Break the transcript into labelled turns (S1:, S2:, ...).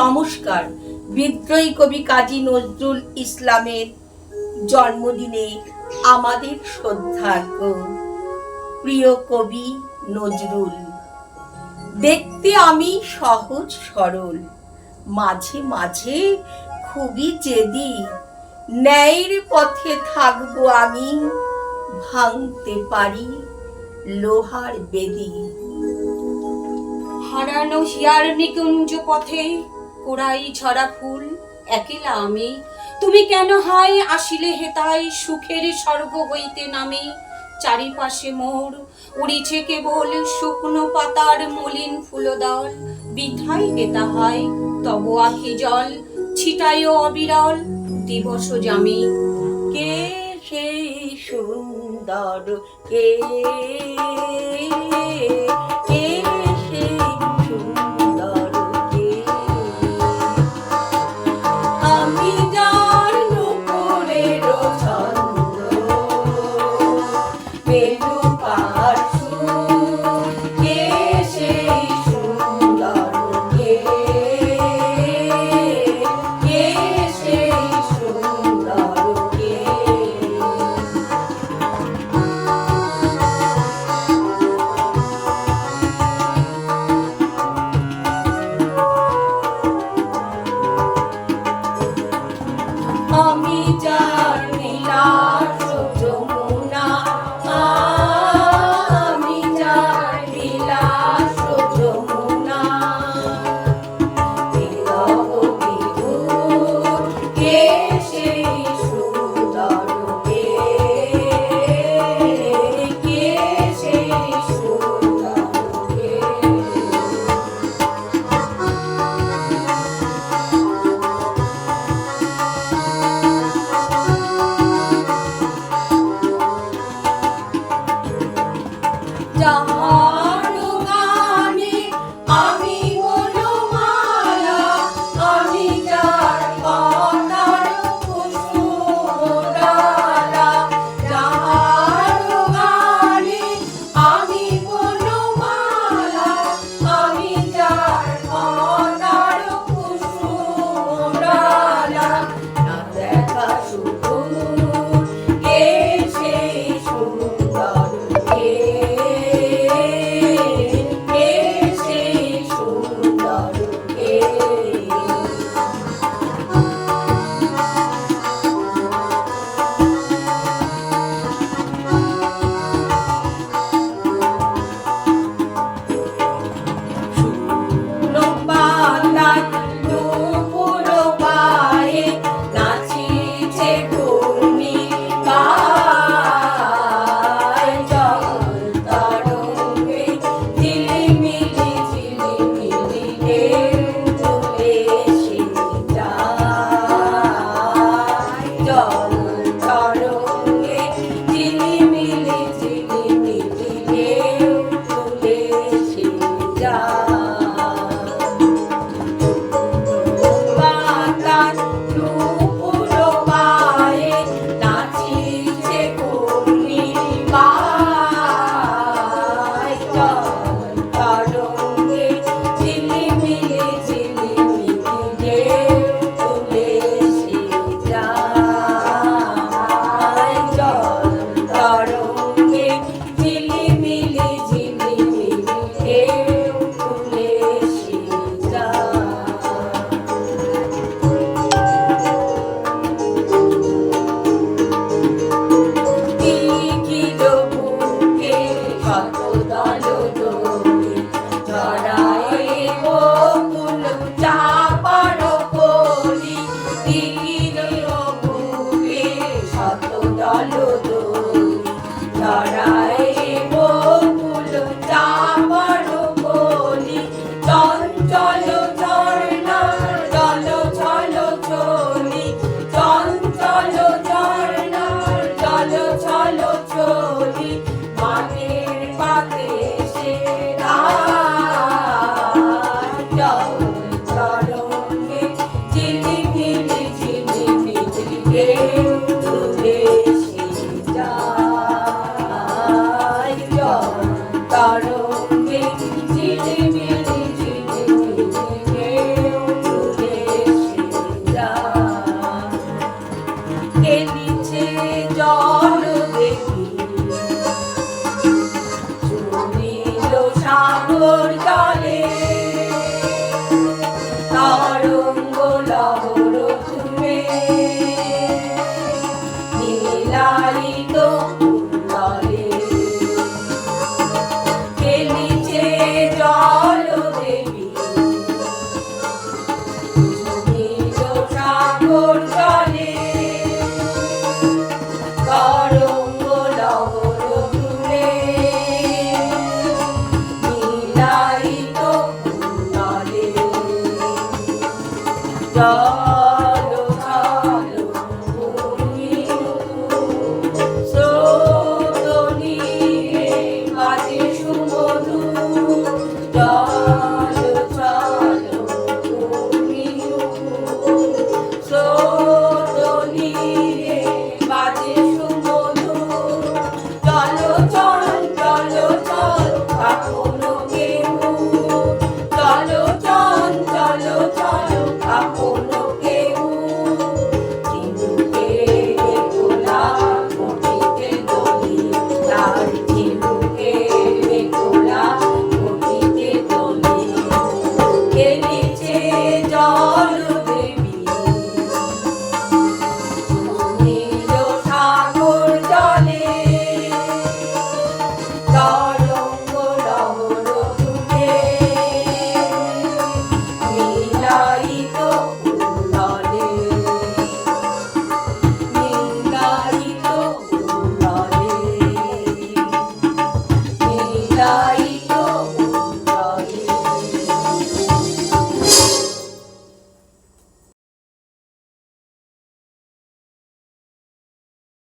S1: নমস্কার। বিদ্রোহী কবি কাজী নজরুল ইসলামের জন্মদিনে আমাদের শ্রদ্ধার্ঘ প্রিয় কবি নজরুল, দেখতে আমি সহজ সরল, মাঝে মাঝে খুবই জেদি। ন্যায়ের পথে থাকব আমি, ভাঙতে পারি লোহার বেদি।
S2: হারানো হিয়ার নিকুঞ্জ পথে কোড়াই ঝরা ফুল, একেলা আমি। তুমি কেন হাই আসিলে হেতাই সুখের স্বর্গ হইতে নামে। চারিপাশে মোর উড়িছে কেবল শুকনো পাতার মলিন ফুলদল। বিধাই হেতা হয় তব আখি জল ছিটায় অবিরল দিবস জামি।
S1: কে সেই সুন্দর, কে Martin. জল